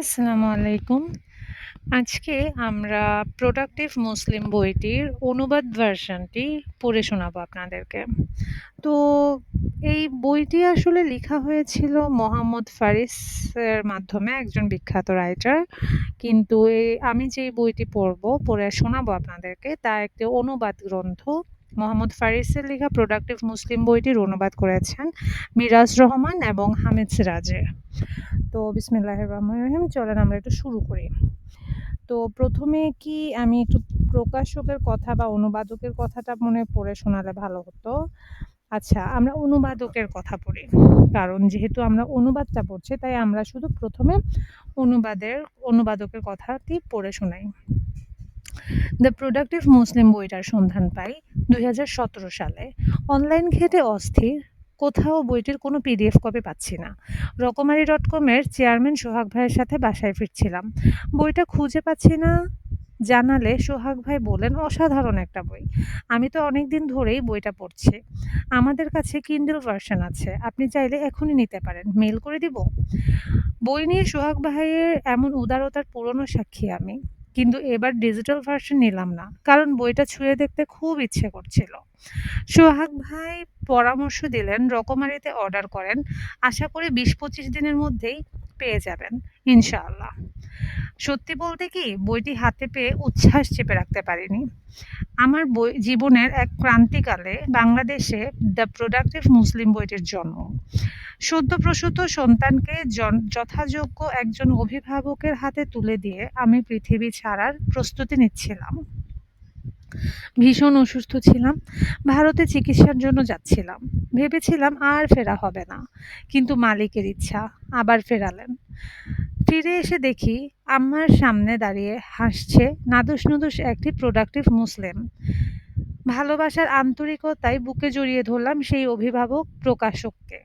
আসসালামু আলাইকুম। আজকে আমরা প্রোডাক্টিভ মুসলিম বইটির অনুবাদ ভার্শনটি পড়ে শোনাবো আপনাদেরকে। তো এই বইটি আসলে লেখা হয়েছিল মোহাম্মদ ফারিসের মাধ্যমে একজন বিখ্যাত রাইটার। কিন্তু এই আমি যেই বইটি পড়ব, পড়ে শোনাবো আপনাদেরকে তা একটি অনুবাদ গ্রন্থ। মোহাম্মদ ফারিসের লেখা প্রোডাক্টিভ মুসলিম বইটির অনুবাদ করেছেন মিরাজ রহমান এবং হামিদ সিরাজে। তো বিসমিল্লাহির রহমানির রহিম, চলেন আমরা একটু শুরু করি। তো প্রথমে কি আমি একটু প্রকাশকের কথা বা অনুবাদকের কথাটা মনে পড়ে শোনালে ভালো হতো? আচ্ছা আমরা অনুবাদকের কথা পড়ি, কারণ যেহেতু আমরা অনুবাদটা পড়ছি, তাই আমরা শুধু প্রথমে অনুবাদের, অনুবাদকের কথাটি পড়ে শোনাই। দ্য প্রোডাক্টিভ মুসলিম বইটার সন্ধান পাই দুই হাজার সতেরো সালে। অনলাইন ঘেটে অস্থির কোথাও বইটির কোনো পিডিএফ কপি পাচ্ছি না। রকমারি ডট কমের চেয়ারম্যান সোহাগ ভাইয়ের সাথে বাসায় ফিরছিলাম। বইটা খুঁজে পাচ্ছি না জানালে সোহাগ ভাই বলেন, অসাধারণ একটা বই। আমি তো অনেক দিন ধরেই বইটা পড়ছি। আমাদের কাছে কিন্ডেল ভার্সন আছে। আপনি চাইলে এখনই নিতে পারেন। মেল করে দিব? বই নিয়ে সোহাগ ভাইয়ের এমন উদারতার পুরনো সাক্ষী আমি। কিন্তু এবার ডিজিটাল ভার্সন নিলাম না। কারণ বইটা ছুঁয়ে দেখতে খুব ইচ্ছে করছিল। সোহাগ ভাই পরামর্শ দিলেন, রকমারিতে অর্ডার করেন। আশা করি বিশ পঁচিশ দিনের মধ্যেই পেয়ে যাবেন, ইনশাআল্লাহ। সত্যি বলতে কি, বইটি হাতে পেয়ে উচ্ছ্বাস চেপে রাখতে পারিনি। আমার বই, জীবনের এক ক্রান্তিকালে বাংলাদেশে দ্য প্রোডাক্টিভ মুসলিম বইটির জন্ম। সদ্যপ্রসূত সন্তানকে যথাযোগ্য একজন অভিভাবকের হাতে তুলে দিয়ে আমি পৃথিবী ছাড়ার প্রস্তুতি নিচ্ছিলাম। ভীষণ অসুস্থ ছিলাম, ভারতে চিকিৎসার জন্য যাচ্ছিলাম। ভেবেছিলাম আর ফেরা হবে না, কিন্তু মালিকের ইচ্ছা, আবার ফেরালেন। ফিরে এসে দেখি আমার সামনে দাঁড়িয়ে হাসছে নাদুস নুদুস একটি প্রোডাক্টিভ মুসলিম। ভালোবাসার আন্তরিকতায় বুকে জড়িয়ে ধরলাম সেই অভিভাবক প্রকাশককে।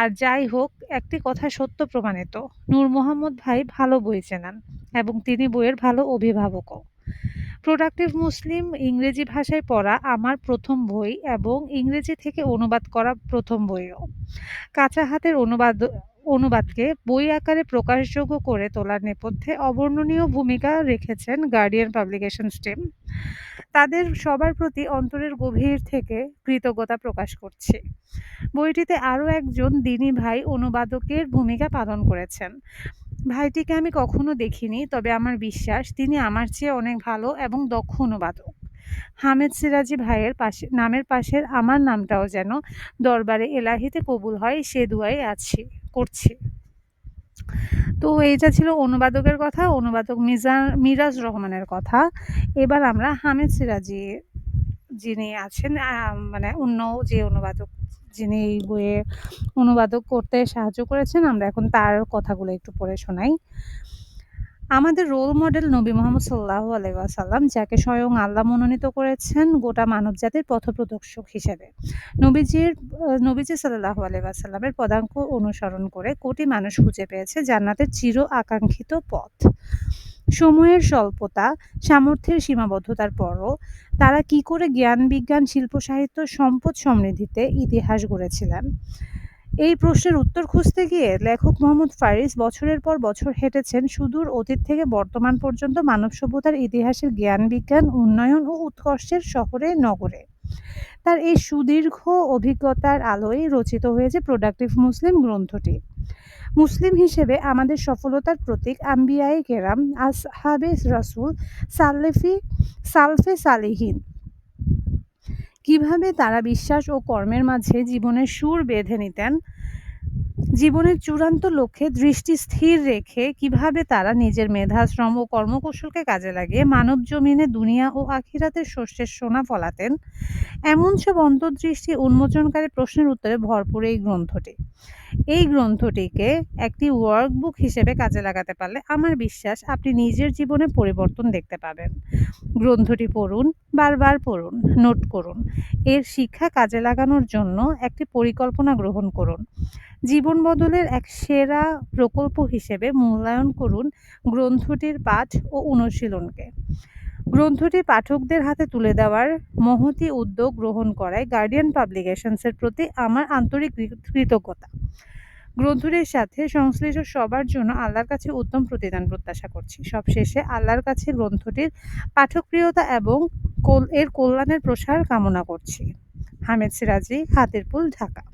আর যাই হোক, একটি কথা সত্য প্রমাণিত, নূর মোহাম্মদ ভাই ভালো বই চেনান এবং তিনি বইয়ের ভালো অভিভাবকও। প্রোডাক্টিভ মুসলিম ইংরেজি ভাষায় পড়া আমার প্রথম বই এবং ইংরেজি থেকে অনুবাদ করা প্রথম বইও। কাঁচা হাতের অনুবাদ, অনুবাদকে বই আকারে প্রকাশযোগ্য করে তোলার নেপথ্যে অবর্ণনীয় ভূমিকা রেখেছেন গার্ডিয়ান পাবলিকেশনস টিম তাদের সবার প্রতি অন্তরের গভীর থেকে কৃতজ্ঞতা প্রকাশ করছি। বইটিতে আরও একজন দিনী ভাই অনুবাদকের ভূমিকা পালন করেছেন। ভাইটিকে আমি কখনো দেখিনি, তবে আমার বিশ্বাস তিনি আমার চেয়ে অনেক ভালো এবং দক্ষ অনুবাদক। হামেদ সিরাজি ভাইয়ের পাশে নামের পাশের আমার নামটাও যেন দরবারে এলাহিতে কবুল হয়, সে দুয়াই আছি, করছি। তো এইটা ছিল অনুবাদকের কথা, অনুবাদক মিজা মিরাজ রহমানের কথা। এবার আমরা হামেদ সিরাজি যিনি আছেন মানে অন্য যে অনুবাদক যিনি এই বইয়ে অনুবাদক করতে সাহায্য করেছেন, আমরা এখন তার কথাগুলো একটু পড়ে শোনাই। আমাদের রোল মডেল নবী মোহাম্মদ সাল্লাহ আলাইসাল্লাম যাকে স্বয়ং আল্লাহ মনোনীত করেছেন, গোটা মানব জাতির পথপ্রদর্শক হিসেবে। নবীজির, নবীজি সাল্লাহ আলাইসাল্লামের পদাঙ্ক অনুসরণ করে কোটি মানুষ খুঁজে পেয়েছে জান্নাতের চির আকাঙ্ক্ষিত পথ। সময়ের স্বল্পতা, সামর্থ্যের সীমাবদ্ধতার পরও তারা কি করে জ্ঞান, বিজ্ঞান, শিল্প, সাহিত্য, সম্পদ সমৃদ্ধিতে ইতিহাস গড়েছিলেন? এই প্রশ্নের উত্তর খুঁজতে গিয়ে লেখক মোহাম্মদ ফারিস বছরের পর বছর হেঁটেছেন সুদূর অতীত থেকে বর্তমান পর্যন্ত মানব সভ্যতার ইতিহাসের জ্ঞান, বিজ্ঞান, উন্নয়ন ও উৎকর্ষের শহরে, নগরে। তার এই সুদীর্ঘ অভিজ্ঞতার আলোয় রচিত হয়েছে প্রোডাক্টিভ মুসলিম গ্রন্থটি। মুসলিম হিসেবে আমাদের সফলতার প্রতীক আম্বিয়াই কেরাম, আসহাবে রাসুল সাল্লেফি সালফে সালেহীন। কীভাবে তারা বিশ্বাস ও কর্মের মাঝে জীবনের সুর বেঁধে নিতেন? জীবনের চূড়ান্ত লক্ষ্যে দৃষ্টি স্থির রেখে কীভাবে তারা নিজের মেধা, শ্রম ও কর্মকৌশলকে কাজে লাগিয়ে মানব জমিনে দুনিয়া ও আখিরাতের শস্যের সোনা ফলাতেন? এমন সব অন্তর্দৃষ্টি উন্মোচনকারী প্রশ্নের উত্তরে ভরপুর এই গ্রন্থটি। এই গ্রন্থটিকে একটি ওয়ার্কবুক হিসেবে কাজে লাগাতে পারলে আমার বিশ্বাস আপনি নিজের জীবনে পরিবর্তন দেখতে পাবেন। গ্রন্থটি পড়ুন, বারবার পড়ুন, নোট করুন। এর শিক্ষা কাজে লাগানোর জন্য একটি পরিকল্পনা গ্রহণ করুন। জীবন বদলের এক সেরা প্রকল্প হিসেবে মূল্যায়ন করুন গ্রন্থটির পাঠ ও অনুশীলনকে। গ্রন্থটি পাঠকদের হাতে তুলে দেওয়ার মহতি উদ্যোগ গ্রহণ করায় গার্ডিয়ান পাবলিকেশনসের প্রতি আমার আন্তরিক কৃতজ্ঞতা। গ্রন্থটির সাথে সংশ্লিষ্ট সবার জন্য আল্লাহর কাছে উত্তম প্রতিদান প্রত্যাশা করছি। সবশেষে আল্লাহর কাছে গ্রন্থটির পাঠকপ্রিয়তা এবং এর কল্যাণের প্রসার কামনা করছি। হামেদ সিরাজি, হাতিরপুল, ঢাকা।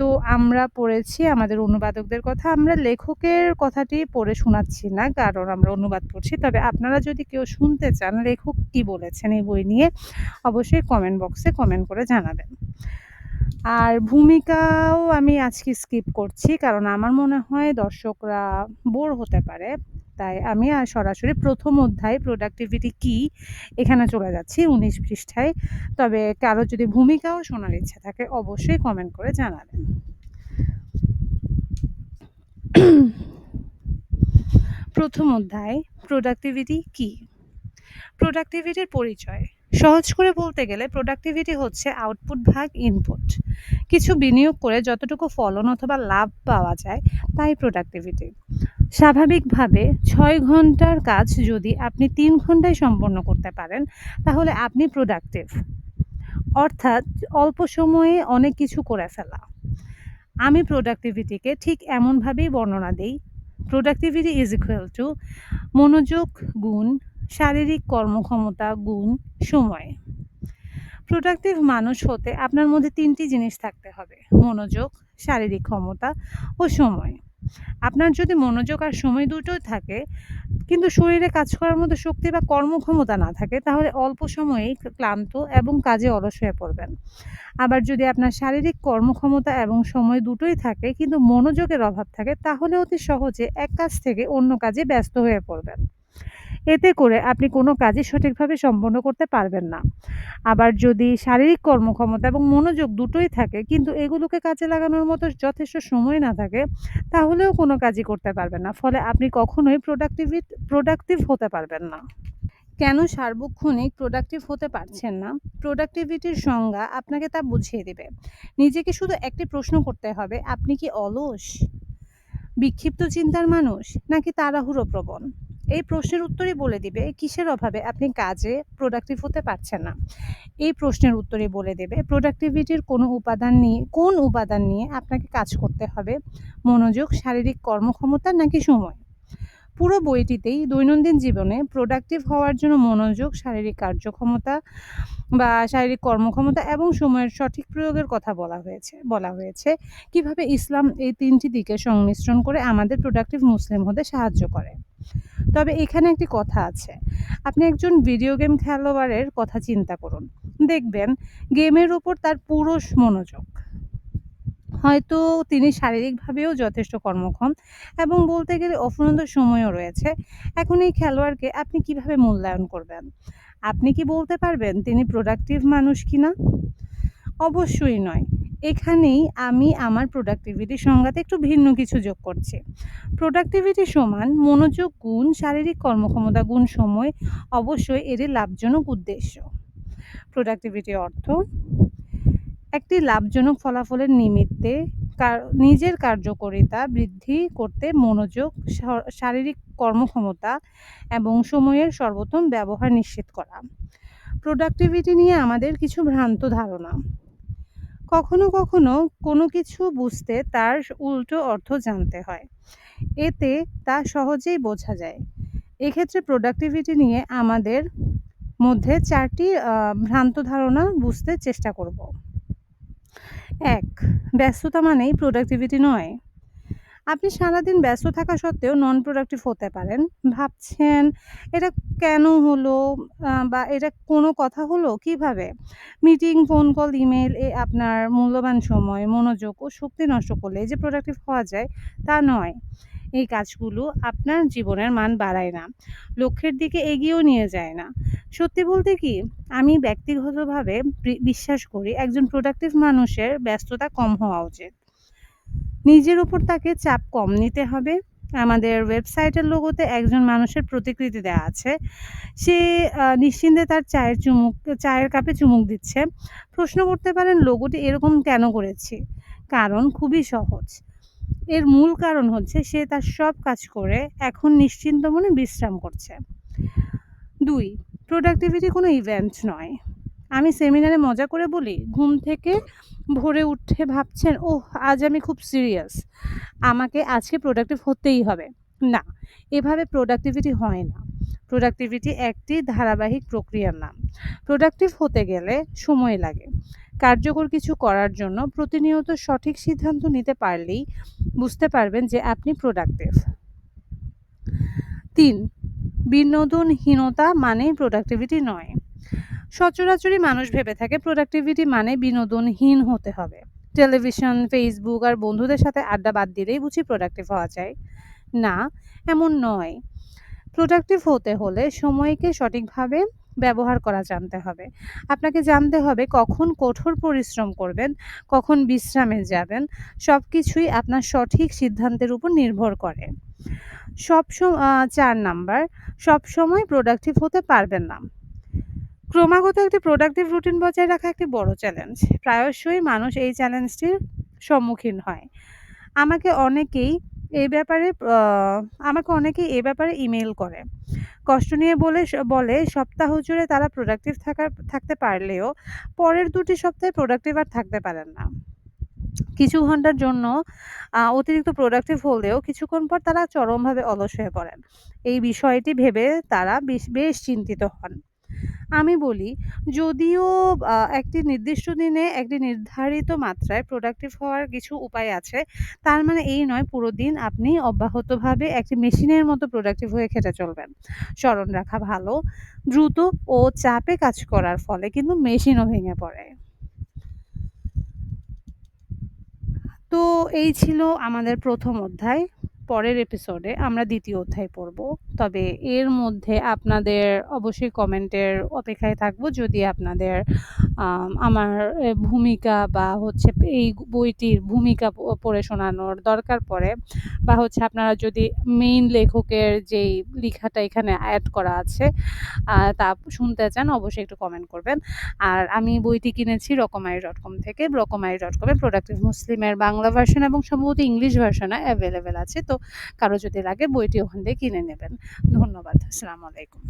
তো আমরা পড়েছি আমাদের অনুবাদকদের কথা। আমরা লেখকের কথাটি পড়ে শোনাচ্ছি না, কারণ আমরা অনুবাদ করছি তবে আপনারা যদি কেউ শুনতে চান, লেখক কি বলেছেন এই বই নিয়ে, অবশ্যই কমেন্ট বক্সে কমেন্ট করে জানাবেন। আর ভূমিকাও আমি আজকে স্কিপ করছি, কারণ আমার মনে হয় দর্শকরা বোর হতে পারে। তাই আমি আর সরাসরি প্রথম অধ্যায় প্রোডাক্টিভিটি কি এখানে চলে যাচ্ছি উনিশ পৃষ্ঠায়। তবে কারও যদি ভূমিকাও শোনার ইচ্ছা থাকে, অবশ্যই কমেন্ট করে জানাবেন। প্রথম অধ্যায় প্রোডাক্টিভিটি কি? প্রোডাক্টিভিটির পরিচয়। সহজ করে বলতে গেলে প্রোডাক্টিভিটি হচ্ছে আউটপুট ভাগ ইনপুট কিছু বিনিয়োগ করে যতটুকু ফলন অথবা লাভ পাওয়া যায়, তাই প্রোডাক্টিভিটি স্বাভাবিকভাবে ছয় ঘণ্টার কাজ যদি আপনি তিন ঘন্টায় সম্পন্ন করতে পারেন, তাহলে আপনি প্রোডাক্টিভ অর্থাৎ অল্প সময়ে অনেক কিছু করে ফেলা। আমি প্রোডাক্টিভিটিকে ঠিক এমনভাবেই বর্ণনা দিই। প্রোডাক্টিভিটি ইজ ইকুয়াল টু মনোযোগ, গুণ, শারীরিক কর্মক্ষমতা, গুণ, সময়। প্রোডাক্টিভ মানুষ হতে আপনার মধ্যে তিনটি জিনিস থাকতে হবে। মনোযোগ, শারীরিক ক্ষমতা ও সময়। আপনার যদি মনোযোগ আর সময় দুটোই থাকে, কিন্তু শরীরে কাজ করার মতো শক্তি বা কর্মক্ষমতা না থাকে, তাহলে অল্প সময়েই ক্লান্ত এবং কাজে অলস হয়ে পড়বেন। আবার যদি আপনার শারীরিক কর্মক্ষমতা এবং সময় দুটোই থাকে, কিন্তু মনোযোগের অভাব থাকে, তাহলে অতি সহজে এক কাজ থেকে অন্য কাজে ব্যস্ত হয়ে পড়বেন। এতে করে আপনি কোনো কাজই সঠিকভাবে সম্পন্ন করতে পারবেন না। আবার যদি শারীরিক কর্মক্ষমতা এবং মনোযোগ দুটোই থাকে, কিন্তু এগুলোকে কাজে লাগানোর মতো যথেষ্ট সময় না থাকে, তাহলেও কোনো কাজই করতে পারবেন না। ফলে আপনি কখনোই প্রোডাক্টিভি প্রোডাক্টিভ হতে পারবেন না। কেন সার্বক্ষণিক প্রোডাক্টিভ হতে পারছেন না? প্রোডাক্টিভিটির সংজ্ঞা আপনাকে তা বুঝিয়ে দেবে। নিজেকে শুধু একটি প্রশ্ন করতে হবে, আপনি কি অলস, বিক্ষিপ্ত চিন্তার মানুষ, নাকি তাড়াহুড়ো প্রবণ? এই প্রশ্নের উত্তরই বলে দিবে, কিসের অভাবে আপনি কাজে প্রোডাক্টিভ হতে পারছেন না? এই প্রশ্নের উত্তরই বলে দেবে প্রোডাক্টিভিটির কোনো উপাদান নিয়ে, কোন উপাদান নিয়ে আপনাকে কাজ করতে হবে? মনোযোগ, শারীরিক কর্মক্ষমতা নাকি সময়? পুরো বইটিতেই দৈনন্দিন জীবনে প্রোডাক্টিভ হওয়ার জন্য মনোযোগ, শারীরিক কার্যক্ষমতা বা শারীরিক কর্মক্ষমতা এবং সময়ের সঠিক প্রয়োগের কথা বলা হয়েছে বলা হয়েছে। কীভাবে ইসলাম এই তিনটি দিকে সংমিশ্রণ করে আমাদের প্রোডাক্টিভ মুসলিম হতে সাহায্য করে? তবে এখানে একটি কথা আছে। আপনি একজন ভিডিও গেম খেলোয়াড়ের কথা চিন্তা করুন। দেখবেন গেমের উপর তার পুরো মনোযোগ। হয়তো তিনি শারীরিকভাবেও যথেষ্ট কর্মক্ষম এবং বলতে গেলে অফুরন্ত সময়ও রয়েছে। এখন এই খেলোয়াড়কে আপনি কীভাবে মূল্যায়ন করবেন? আপনি কি বলতে পারবেন তিনি প্রোডাক্টিভ মানুষ কিনা? অবশ্যই নয়। এখানেই আমি আমার প্রোডাক্টিভিটি সংজ্ঞাতে একটু ভিন্ন কিছু যোগ করছি। প্রোডাক্টিভিটি সমান মনোযোগ, গুণ, শারীরিক কর্মক্ষমতা, গুণ সময় অবশ্যই এরই লাভজনক উদ্দেশ্য। প্রোডাক্টিভিটি অর্থ একটি লাভজনক ফলাফলের নিমিত্তে নিজের কার্যকারিতা বৃদ্ধি করতে মনোযোগ শারীরিক কর্মক্ষমতা এবং সময়ের সর্বোত্তম ব্যবহার নিশ্চিত করা। প্রোডাক্টিভিটি নিয়ে আমাদের কিছু ভ্রান্ত ধারণা। কখনো কখনো কোনো কিছু বুঝতে তার উল্টো অর্থ জানতে হয়। এতে তা সহজেই বোঝা যায়। এক্ষেত্রে প্রোডাক্টিভিটি নিয়ে আমাদের মধ্যে চারটি ভ্রান্ত ধারণা বুঝতে চেষ্টা করব। এক, ব্যস্ততা মানেই প্রোডাক্টিভিটি নয়। আপনি সারাদিন ব্যস্ত থাকা সত্ত্বেও নন প্রোডাক্টিভ হতে পারেন। ভাবছেন, এটা কেন হলো? বা এটা কোনো কথা হলো? কীভাবে? মিটিং ফোন কল ইমেল এ আপনার মূল্যবান সময়, মনোযোগ ও শক্তি নষ্ট করলে যে প্রোডাক্টিভ হওয়া যায়, তা নয়। এই কাজগুলো আপনার জীবনের মান বাড়ায় না, লক্ষ্যের দিকে এগিয়েও নিয়ে যায় না। সত্যি বলতে কি, আমি ব্যক্তিগতভাবে বিশ্বাস করি একজন প্রোডাক্টিভ মানুষের ব্যস্ততা কম হওয়া উচিত। নিজের উপর তাকে চাপ কম নিতে হবে। আমাদের ওয়েবসাইটের লোগোতে একজন মানুষের প্রতিকৃতি দেওয়া আছে। সে নিশ্চিন্তে তার চায়ের চুমুক, চায়ের কাপে চুমুক দিচ্ছে। প্রশ্ন করতে পারেন লোগোটি এরকম কেন করেছি? কারণ খুবই সহজ। এর মূল কারণ হচ্ছে, সে তার সব কাজ করে এখন নিশ্চিন্ত মনে বিশ্রাম করছে। দুই প্রোডাক্টিভিটি কোনো ইভেন্ট নয়। আমি সেমিনারে মজা করে বলি, ঘুম থেকে ভোরে উঠে ভাবছেন, ওহ, আজ আমি খুব সিরিয়াস আমাকে আজকে প্রোডাক্টিভ হতেই হবে। না, এভাবে প্রোডাক্টিভিটি হয় না। প্রোডাক্টিভিটি একটি ধারাবাহিক প্রক্রিয়ার নাম। প্রোডাক্টিভ হতে গেলে সময় লাগে। কার্যকর কিছু করার জন্য প্রতিনিয়ত সঠিক সিদ্ধান্ত নিতে পারলেই বুঝতে পারবেন যে আপনি প্রোডাক্টিভ তিন, বিনোদনহীনতা মানেই প্রোডাক্টিভিটি নয়। সচরাচরই মানুষ ভেবে থাকে প্রোডাক্টিভিটি মানে বিনোদনহীন হতে হবে। টেলিভিশন ফেসবুক আর বন্ধুদের সাথে আড্ডা বাদ দিলেই বুঝি প্রোডাক্টিভ হওয়া যায়। না, এমন নয়। প্রোডাক্টিভ হতে হলে সময়কে সঠিকভাবে ব্যবহার করা জানতে হবে। আপনাকে জানতে হবে কখন কঠোর পরিশ্রম করবেন, কখন বিশ্রামে যাবেন সব কিছুই আপনার সঠিক সিদ্ধান্তের উপর নির্ভর করে। সব চার নাম্বার সব সময় প্রোডাক্টিভ হতে পারবেন না। ক্রমাগত একটি প্রোডাক্টিভ রুটিন বজায় রাখা একটি বড় চ্যালেঞ্জ প্রায়শই মানুষ এই চ্যালেঞ্জটির সম্মুখীন হয়। আমাকে অনেকেই এই ব্যাপারে আমাকে অনেকেই এ ব্যাপারে ইমেল করে। কষ্ট নিয়ে বলে বলে, সপ্তাহ জুড়ে তারা প্রোডাক্টিভ থাকার থাকতে পারলেও পরের দুটি সপ্তাহে প্রোডাক্টিভ আর থাকতে পারেন না। কিছু ঘণ্টার জন্য অতিরিক্ত প্রোডাক্টিভ হলেও কিছুক্ষণ পর তারা চরমভাবে অলস হয়ে পড়েন। এই বিষয়টি ভেবে তারা বেশ বেশ চিন্তিত হন। আমি বলি, যদিও একটি নির্দিষ্ট দিনে একটি নির্ধারিত মাত্রায় প্রোডাক্টিভ হওয়ার কিছু উপায় আছে, তার মানে এই নয় পুরো দিন আপনি অব্যাহতভাবে একটি মেশিনের মতো প্রোডাক্টিভ হয়ে খেটে চলবেন। স্মরণ রাখা ভালো, দ্রুত ও চাপে কাজ করার ফলে কিন্তু মেশিনও ভেঙে পড়ে। তো এই ছিল আমাদের প্রথম অধ্যায়। পরের এপিসোডে আমরা দ্বিতীয় অধ্যায় পড়ব। তবে এর মধ্যে আপনাদের অবশ্যই কমেন্টের অপেক্ষায় থাকব। যদি আপনাদের আমার ভূমিকা বা হচ্ছে এই বইটির ভূমিকা পড়ে শোনানোর দরকার পড়ে বা হচ্ছে আপনারা যদি মেইন লেখকের যেই লেখাটা এখানে অ্যাড করা আছে তা শুনতে চান অবশ্যই একটু কমেন্ট করবেন। আর আমি বইটি কিনেছি রকমারি ডট কম থেকে। রকমারি ডট কমে প্রোডাক্টিভ মুসলিমের বাংলা ভার্সন এবং সম্ভবত ইংলিশ ভার্সনে অ্যাভেলেবেল আছে। তো কারও যদি লাগে বইটি ওখান থেকে কিনে নেবেন। ধন্যবাদ আসসালামু আলাইকুম।